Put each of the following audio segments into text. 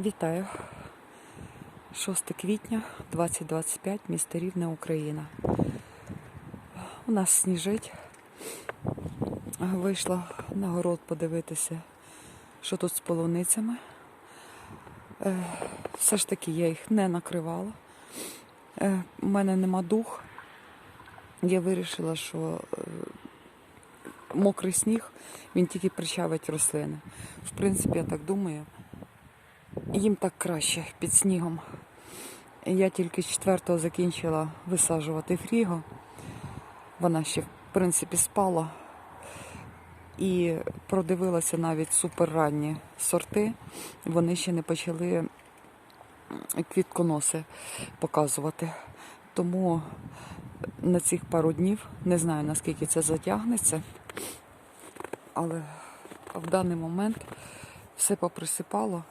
Вітаю. 6 квітня 2025, місто Рівне, Україна. У нас сніжить. Вийшла на город подивитися, що тут з полуницями. Е, Все ж таки я їх не накривала. Е, У мене нема дух. Я вирішила, що е, мокрий сніг, він тільки причавить рослини. В принципі, я так думаю. Їм так краще під снігом. Я тільки з четвертого закінчила висаджувати фріго. Вона ще, в принципі, спала. І продивилася навіть суперранні сорти. Вони ще не почали квітконоси показувати. Тому на цих пару днів не знаю наскільки це затягнеться, але в даний момент все поприсипало.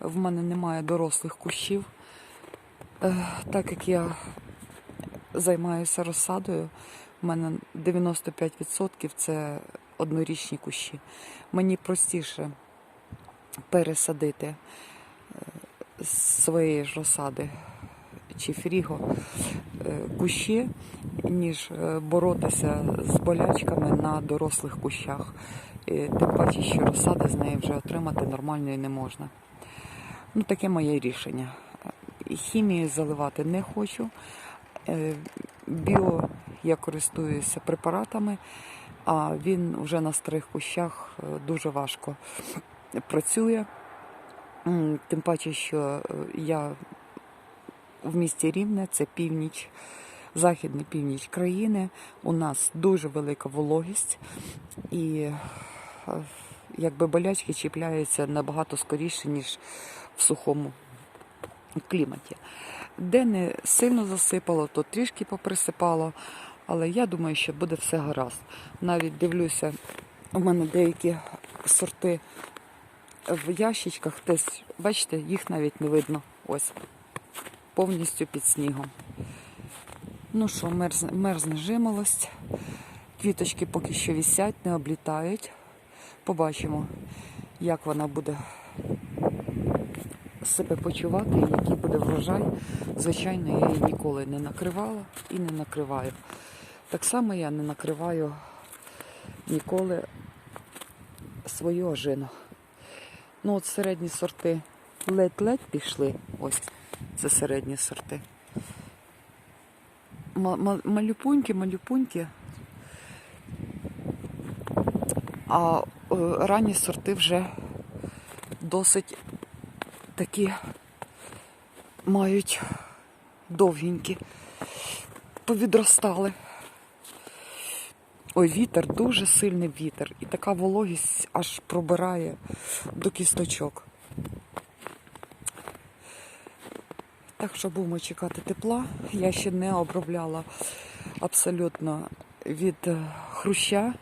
В мене немає дорослих кущів. Е, Так як я займаюся розсадою, в мене 95% це однорічні кущі. Мені простіше пересадити е, своєї ж розсади чи фріго е, кущі, ніж е, боротися з болячками на дорослих кущах. І Тим паче, що розсади з неї вже отримати нормальної не можна. Ну, таке моє рішення. Хімію заливати не хочу. Е, Біо я користуюся препаратами, а він вже на старих кущах е, дуже важко працює. Тим паче, що я в місті Рівне, це північ, західний північ країни. У нас дуже велика вологість і е, якби болячки чіпляються набагато скоріше, ніж в сухому кліматі. Де не сильно засипало, то трішки поприсипало, але я думаю, що буде все гаразд. Навіть дивлюся, у мене деякі сорти в ящичках, десь, бачите, їх навіть не видно. Ось, повністю під снігом. Ну що, мерзне, мерзне жимолость. Квіточки поки що вісять, не облітають. Побачимо, як вона буде себе почувати, який буде врожай. Звичайно, я її ніколи не накривала і не накриваю. Так само я не накриваю ніколи свою ожину. Ну, от середні сорти ледь-ледь пішли. Ось це середні сорти. Ма- ма- Малюпуньки, малюпуньки. А е, ранні сорти вже досить такі мають довгенькі, повідростали. Ой, вітер, дуже сильний вітер. І така вологість аж пробирає до кісточок. Так що будемо чекати тепла. Я ще не обробляла абсолютно від е, хруща.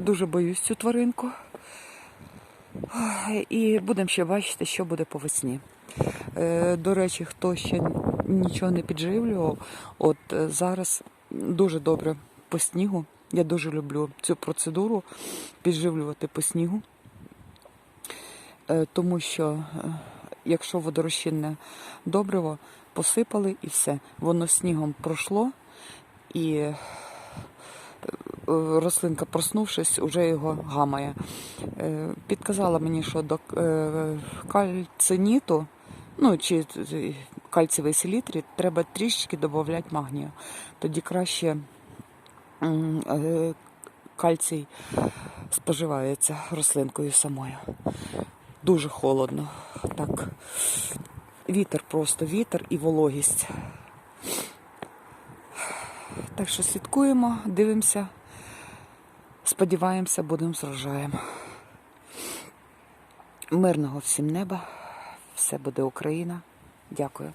Дуже боюсь цю тваринку. І будемо ще бачити, що буде по весні. Е, До речі, хто ще нічого не підживлював, от е, зараз дуже добре по снігу. Я дуже люблю цю процедуру підживлювати по снігу, Е, тому що е, якщо водорозчинне добриво посипали і все, воно снігом пройшло і е, рослинка, проснувшись, вже його гамає. Е, Підказала мені, що до е, кальциніту, ну чи кальцієвий селітрі, треба трішечки додати магнію. Тоді краще кальцій споживається рослинкою самою. Дуже холодно. Так. Вітер просто, вітер і вологість. Так що слідкуємо, дивимося, сподіваємося, будемо з врожаєм. Мирного всім неба, все буде Україна. Дякую.